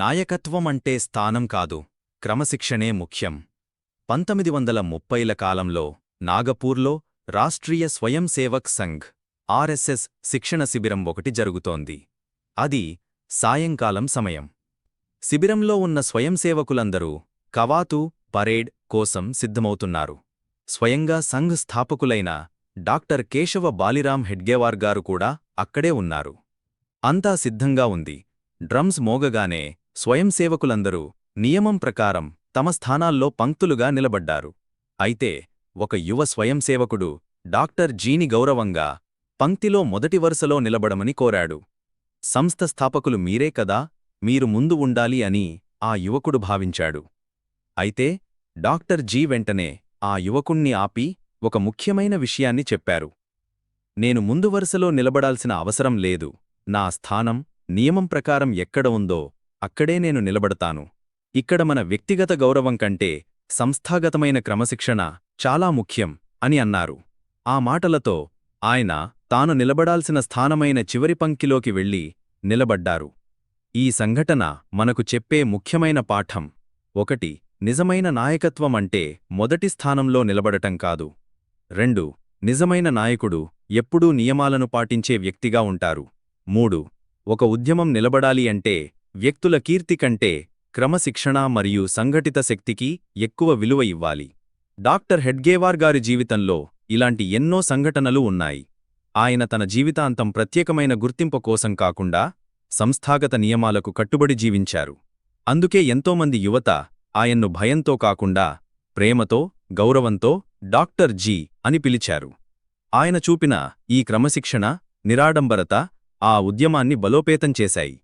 నాయకత్వమంటే స్థానం కాదు క్రమశిక్షణే ముఖ్యం. పంతొమ్మిది వందల ముప్పైల కాలంలో నాగపూర్లో రాష్ట్రీయ స్వయం సేవక్ సంఘ్ ఆర్ఎస్ఎస్ శిక్షణ శిబిరం ఒకటి జరుగుతోంది. అది సాయంకాలం సమయం. శిబిరంలో ఉన్న స్వయంసేవకులందరూ కవాతు పరేడ్ కోసం సిద్ధమవుతున్నారు. స్వయంగా సంఘ్ స్థాపకులైన డాక్టర్ కేశవ బాలిరాం హెడ్గేవార్ గారు కూడా అక్కడే ఉన్నారు. అంతా సిద్ధంగా ఉంది. డ్రమ్స్ మోగగానే స్వయంసేవకులందరూ నియమం ప్రకారం తమ స్థానాల్లో పంక్తులుగా నిలబడ్డారు. అయితే ఒక యువ స్వయంసేవకుడు డాక్టర్ జీని గౌరవంగా పంక్తిలో మొదటి వరుసలో నిలబడమని కోరాడు. సంస్థ స్థాపకులు మీరే కదా మీరు ముందు ఉండాలి అని ఆ యువకుడు భావించాడు. అయితే డాక్టర్ జీ వెంటనే ఆ యువకుణ్ణి ఆపి ఒక ముఖ్యమైన విషయాన్ని చెప్పారు. నేను ముందు వరుసలో నిలబడాల్సిన అవసరం లేదు. నా స్థానం నియమం ప్రకారం ఎక్కడ ఉందో అక్కడే నేను నిలబడతాను. ఇక్కడ మన వ్యక్తిగత గౌరవం కంటే సంస్థాగతమైన క్రమశిక్షణ చాలా ముఖ్యం అని అన్నారు. ఆ మాటలతో ఆయన తాను నిలబడాల్సిన స్థానమైన చివరి పంక్తిలోకి వెళ్ళి నిలబడ్డారు. ఈ సంఘటన మనకు చెప్పే ముఖ్యమైన పాఠం ఒకటి నిజమైన నాయకత్వం అంటే మొదటి స్థానంలో నిలబడటం కాదు. రెండు నిజమైన నాయకుడు ఎప్పుడూ నియమాలను పాటించే వ్యక్తిగా ఉంటారు. మూడు ఒక ఉద్యమం నిలబడాలి అంటే వ్యక్తుల కీర్తి కంటే క్రమశిక్షణ మరియు సంఘటిత శక్తికి ఎక్కువ విలువ ఇవ్వాలి. డాక్టర్ హెడ్గేవార్ గారి జీవితంలో ఇలాంటి ఎన్నో సంఘటనలు ఉన్నాయి. ఆయన తన జీవితాంతం ప్రత్యేకమైన గుర్తింపు కోసం కాకుండా సంస్థాగత నియమాలకు కట్టుబడి జీవించారు. అందుకే ఎంతోమంది యువత ఆయన్ను భయంతో కాకుండా ప్రేమతో గౌరవంతో డాక్టర్ జీ అని పిలిచారు. ఆయన చూపిన ఈ క్రమశిక్షణ నిరాడంబరత ఆ ఉద్యమాన్ని బలోపేతం చేశాయి.